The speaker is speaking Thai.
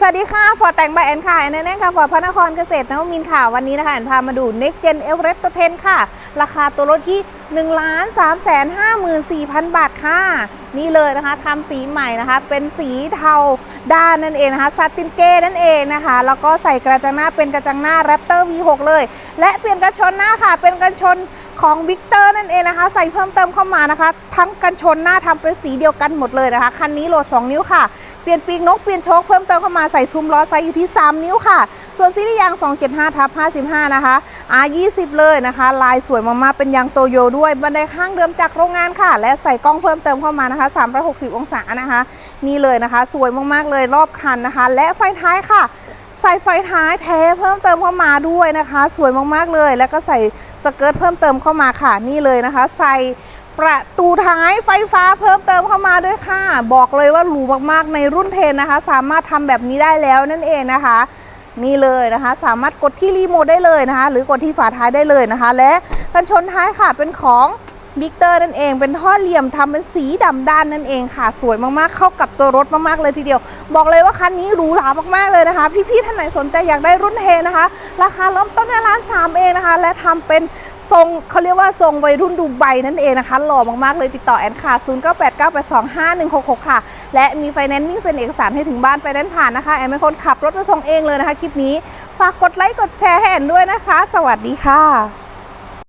สวัสดีค่ะ ฟอร์แต่งบายแอนค่ะแอนแน่ค่ะ ฟอร์พระนครเกษตรนวมินค่ะ วันนี้นะคะแอนพามาดู Next Gen Everest 10ค่ะราคาตัวรถที่1 3 5 4 0 0 0 บาทค่ะ นี่เลยนะคะทำสีใหม่นะคะ เป็นสีเทาด้านนั่นเองนะคะซาตินเก้นั่นเองนะคะ แล้วก็ใส่กระจังหน้าเป็นกระจังหน้า Raptor V6 เลย และเปลี่ยนกันชนหน้าค่ะ เป็นกันชนของวิกเตอร์นั่นเองนะคะ ใส่เพิ่มเติมเข้ามานะคะ ทั้งกันชนหน้าทำเป็นสีเดียวกันหมดเลยนะคะ คันนี้โหลด 2 นิ้วค่ะ เปลี่ยนปีกนก เปลี่ยนโชคเพิ่มเติมเข้ามาใส่ซุ้มล้อไซส์อยู่ที่ 3 นิ้วค่ะ ส่วนซีรีส์ยาง 275ทับ55 นะคะ R20 เลยนะคะ ลายสวยมากๆเป็นยางโตโยด้วยบันไดข้างเดิมจากโรงงานค่ะ และใส่กล้องเพิ่มเติมเข้ามานะคะ 360 องศานะคะ นี่เลยนะคะ สวยมากๆเลยรอบคันนะคะ และไฟท้ายค่ะใส่ไฟท้ายแท้เพิ่มเติมเข้ามาด้วยนะคะ สวยมากๆเลย แล้วก็ใส่สเกิร์ตเพิ่มเติมเข้ามาค่ะ นี่เลยนะคะ ใส่ประตูท้ายไฟฟ้าเพิ่มเติมเข้ามาด้วยค่ะ บอกเลยว่าหรูมากๆในรุ่นเทนนะคะ สามารถทำแบบนี้ได้แล้วนั่นเองนะคะ นี่เลยนะคะ สามารถกดที่รีโมทได้เลยนะคะ หรือกดที่ฝาท้ายได้เลยนะคะ และกันชนท้ายค่ะเป็นของ บิ๊กเตอร์นั่นเองเป็นท่อเหลี่ยมทำเป็นสีดำด้านนั่นเองค่ะ สวยมากๆ เข้ากับตัวรถมากๆเลยทีเดียว บอกเลยว่าคันนี้หรูหรามากๆเลยนะคะ พี่ๆท่านไหนสนใจอยากได้รุ่นเทนะคะ ราคาเริ่มต้นในร้าน3เองนะคะ และทำเป็นทรงเขาเรียกว่าทรงวัยรุ่นดูไบนั่นเองนะคะ หล่อมากๆเลยติดต่อแอนค่ะ0 9 8 9 8 2 5 1 6 6 ค่ะ และมีไฟแนนซ์มิ่งเซ็นเอกสารให้ถึงบ้านไฟแนนซ์ผ่านนะคะแอนเป็นคนขับรถมาส่งเองเลยนะคะคลิปนี้ฝากกดไลค์กดแชร์ให้แอนด้วยนะคะ สวัสดีค่ะ